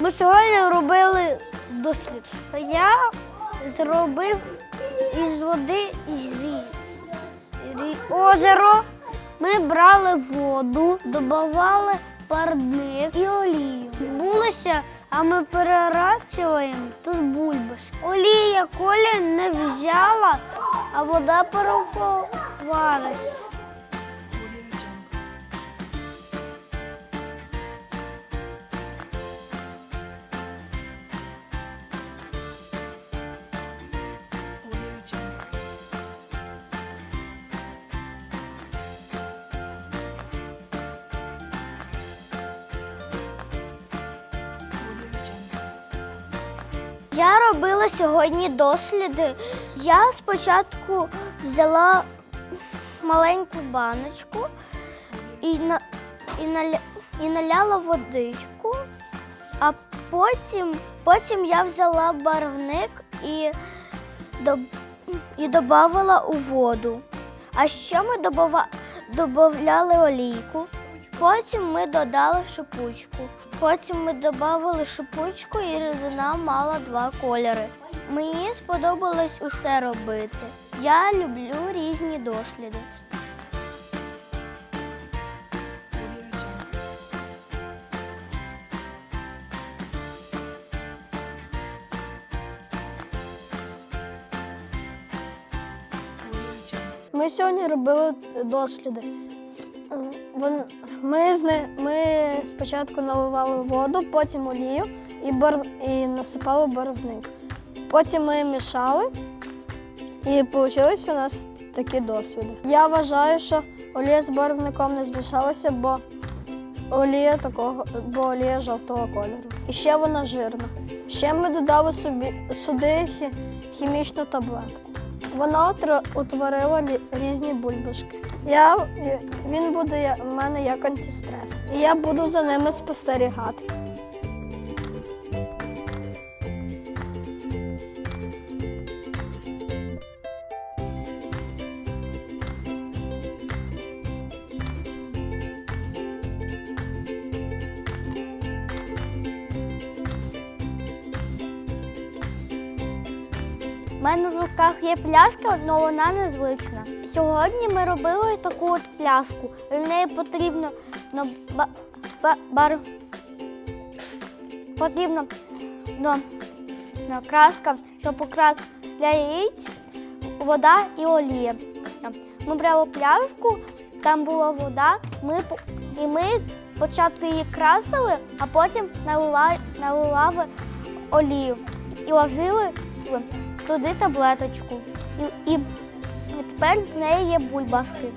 Ми сьогодні робили дослід. Я зробив із води із озеро. Ми брали воду, додавали парник і олію. Булося, а ми перерачуємо тут бульбашки. Олія коля не взяла, а вода парофувалась. Я робила сьогодні досліди. Я спочатку взяла маленьку баночку і, на, і, наля, і наляла водичку, а потім, потім я взяла барвник і, до, і додавала у воду. А ще ми додавали олійку. Потім ми додали шипучку. Потім ми додали шипучку і рідина мала два кольори. Мені сподобалось усе робити. Я люблю різні досліди. Ми сьогодні робили досліди. Ми, ми спочатку наливали воду, потім олію і, бар... і насипали барвник. Потім ми мішали, і вийшли у нас такі досвіди. Я вважаю, що олія з барвником не змішалася, бо олія такого, бо олія жовтого кольору. І ще вона жирна. Ще ми додали собі сюди хімічну таблетку. Вона утворила різні бульбашки. Я, він буде в мене як антистрес. І я буду за ними спостерігати. У мене в руках є пляшка, але вона незвична. Сьогодні ми робили таку от пляшку. Для неї потрібно ну, ба, ба, бар, потрібно ну, ну, краска, щоб покрас для яєць, вода і олія. Ми брали пляшку, там була вода, ми, і ми спочатку її красили, а потім налила, наливали олію і ложили туди таблеточку. І, і тепер в неї є бульбашки.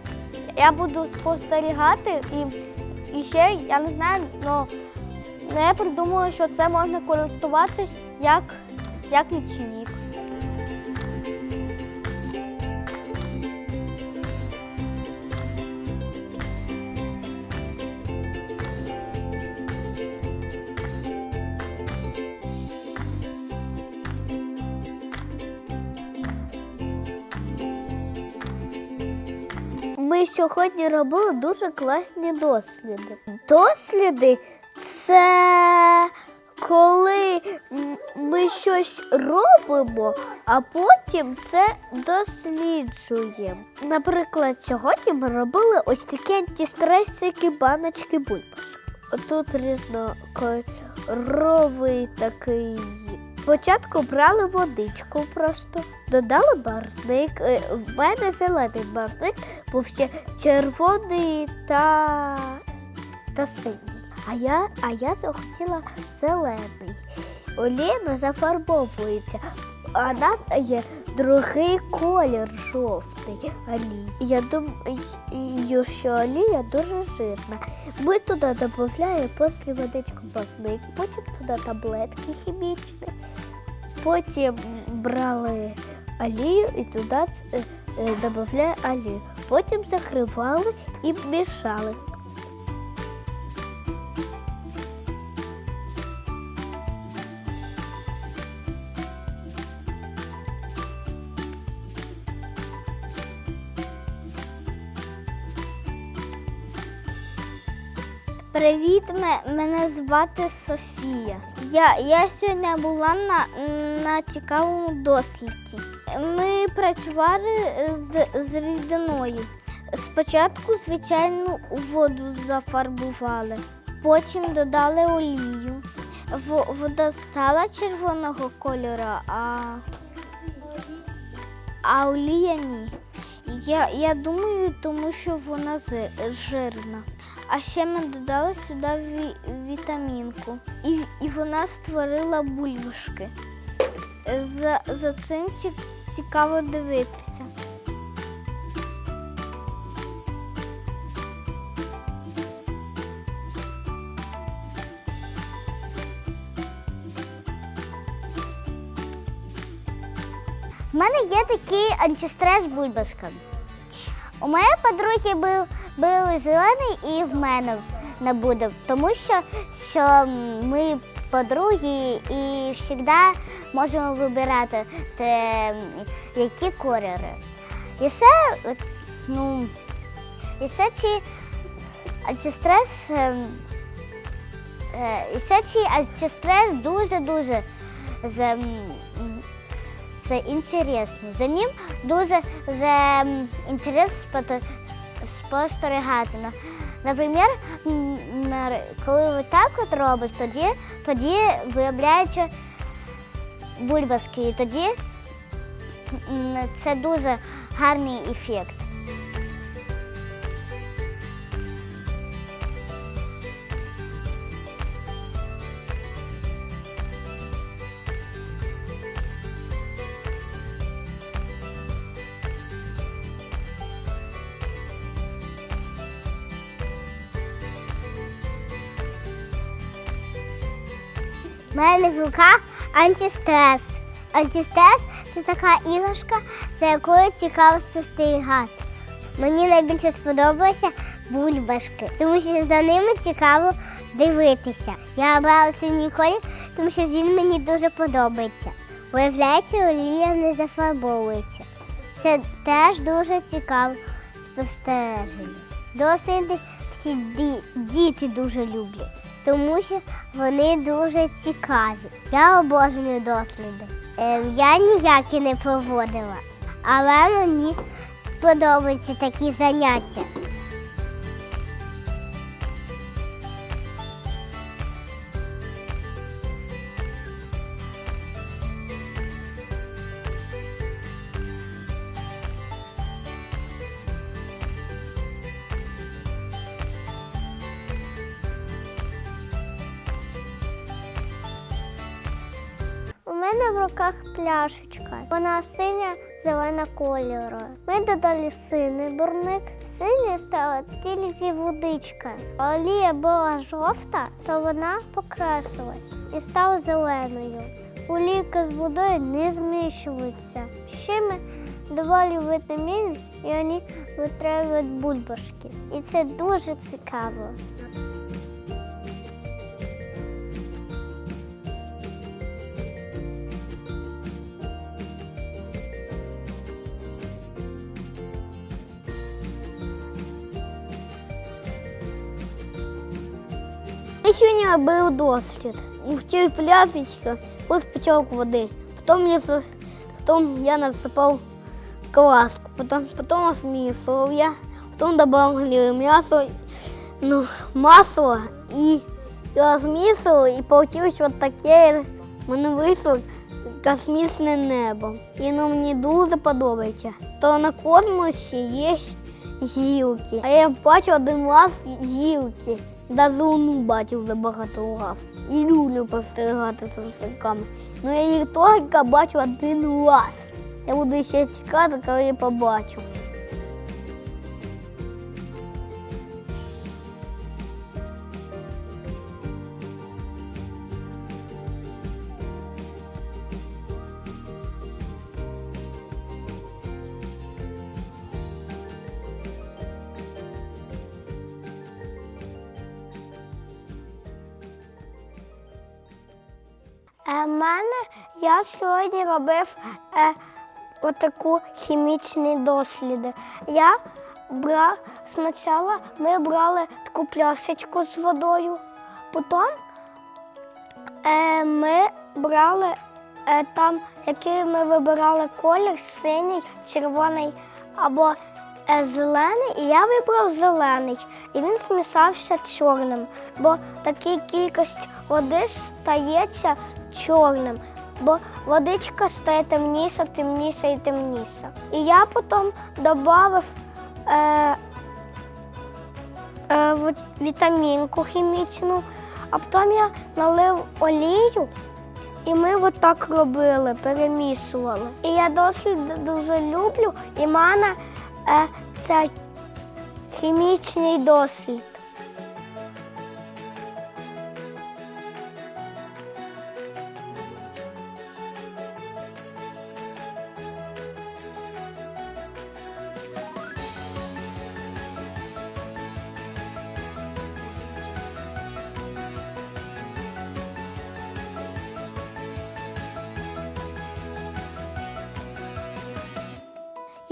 Я буду спостерігати і, і ще я не знаю, ну я придумала, що це можна користуватись як, як лічильник. Сьогодні робили дуже класні досліди. Досліди це коли ми щось робимо, а потім це досліджуємо. Наприклад, сьогодні ми робили ось такі антистресики баночки бульбаш. Тут різнокольоровий такий. Спочатку брали водичку просто, додали барсник. Е, В мене зелений барсник, був ще червоний та, та синій. А я, а я захотіла зелений. Оліна зафарбовується, а нам є другий колір жовтий олій. Я думаю, що олія дуже жирна. Ми туди додаємо після водичку барвник, потім туди таблетки хімічні. Потім брали олію і туди е, е, додавали олію. Потім закривали і мішали. Привіт, мене звати Софія. Я, я сьогодні була на, на цікавому досліді. Ми працювали з, з рідиною. Спочатку звичайну воду зафарбували, потім додали олію. Во- Вода стала червоного кольору, а, а олія ні. Я, я думаю, тому що вона жирна. А ще ми додали сюди ві- вітамінку. І, і вона створила бульбашки. За, за цим цікаво дивитися. У мене є такий антистрес бульбашка. У моєї подруги був, був зелений і в мене не буде, тому що, що ми подруги і завжди можемо вибирати те, які кольори. І от, ну, і це ці антистрес, ем, е, і це ці антистрес дуже-дуже це інтересно. За ним дуже інтерес спостерігати. Наприклад, коли ви так от робите, тоді, тоді виявляються бульбаски. І тоді це дуже гарний ефект. У мене в руках антистрес. Антистрес це така іграшка, за якою цікаво спостерігати. Мені найбільше сподобалися бульбашки, тому що за ними цікаво дивитися. Я обрала синій колір, тому що він мені дуже подобається. Виявляється, олія не зафарбовується. Це теж дуже цікаво спостереження. Досліди всі діти дуже люблять, тому що вони дуже цікаві. Я обожнюю досліди. Ем, я ніякі не проводила, але мені подобаються такі заняття. Пляшечка. Вона синя зелена кольору. Ми додали синій бурник. Синя стала тільки водичка. Олія була жовта, то вона покрасилась і стала зеленою. Олійка з водою не змішується. Ще ми додали вітамін і вони витравлюють бульбашки. І це дуже цікаво. сегодня был дослед. Хотел плясочка, вот спочатку воды. Потом я, за- потом я насыпал кваску, потом, потом смесил я, потом добавил мясо, ну, масло и размісив, і получилось вот таке, в мене вийшло космічне небо. І воно мені дуже подобається. То на космосі є гілки. А я бачив один раз гілки. Навіть луну бачив за багато раз. І люблю постерігати за сосиками. Ну я їх тільки бачу один раз. Я буду ще чекати, коли я побачу. У мене я сьогодні робив е, отаку хімічні досліди. Я бра... спочатку ми брали таку пляшечку з водою, потім е, ми брали е, там, який ми вибирали колір, синій, червоний або е, зелений, і я вибрав зелений. І він змішався чорним, бо така кількість води стається чорним, бо водичка стає темніша, темніша і темніша. І я потім додав е, е, вітамінку хімічну, а потім я налив олію. І ми отак робили, перемішували. І я досить дуже люблю, і мене е, це хімічний дослід.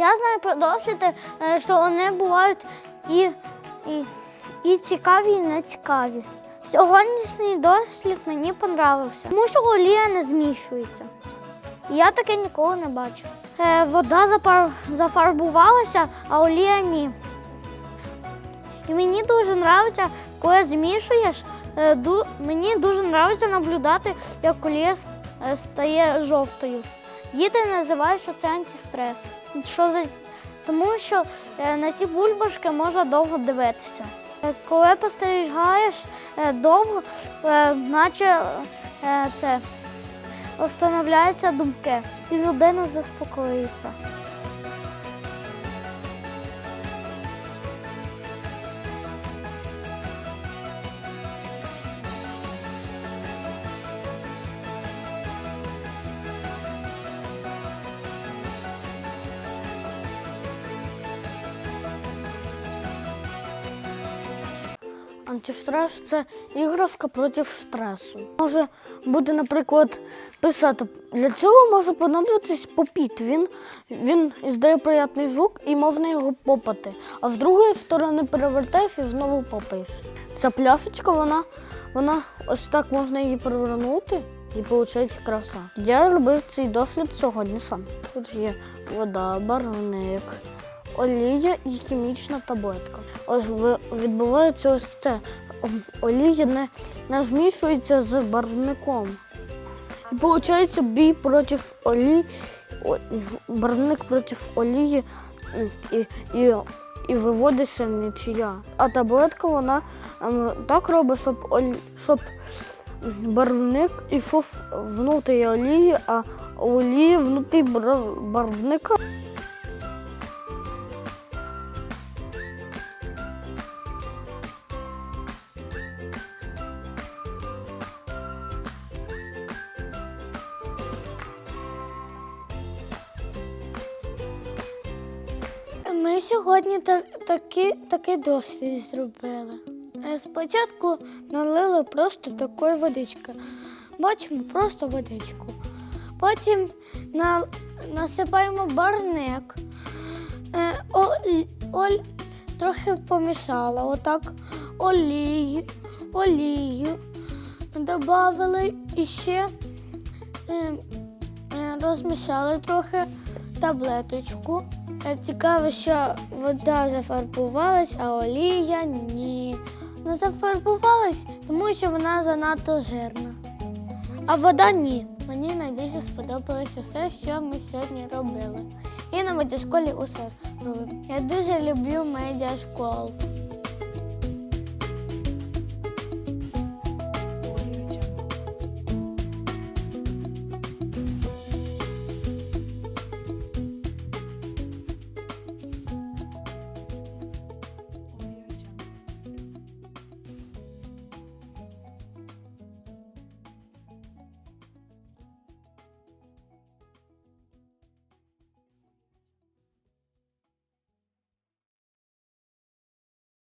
Я знаю про досліди, е, що вони бувають і, і, і цікаві, і не цікаві. Сьогоднішній дослід мені понравився, тому що олія не змішується. Я таке ніколи не бачив. Е, вода зафарбувалася, а олія ні. І мені дуже подобається, коли змішуєш, е, мені дуже подобається наблюдати, як олія стає жовтою. Діти називають, що це антистрес. Що за... Тому що е, на ці бульбашки можна довго дивитися. Е, Коли спостерігаєш е, довго, наче це встановляються думки, і людина заспокоюється. Антистрес це іграшка проти стресу. Може бути, наприклад, писати. Для цього може понадобитись попіт. Він, він іздає приятний звук і можна його попати. А з другої сторони перевертаєш і знову попаєш. Ця пляшечка, вона, вона ось так можна її перевернути і виходить краса. Я робив цей дослід сьогодні сам. Тут є вода, барвник, олія і хімічна таблетка. Відбувається ось це. Олія не, не змішується з барвником. І виходить бій проти олії, барвник проти олії і, і, і виводиться нічия. А таблетка вона ем, так робить, щоб, олі, щоб барвник ішов внутрі олії, а олії внутрі бар- барвника. Ми сьогодні та, такі, такий дослід зробили. Е, Спочатку налили просто такої водички. Бачимо просто водичку. Потім на, насипаємо барник. Е, оль, оль, трохи помішала. Отак олію, олію. Добавили і ще е, е, розмішали трохи таблеточку. Е, Цікаво, що вода зафарбувалась, а олія ні. Не зафарбувалась, тому що вона занадто жирна. А вода ні. Мені найбільше сподобалося все, що ми сьогодні робили. І на медіашколі усе робимо. Я дуже люблю медіашколу.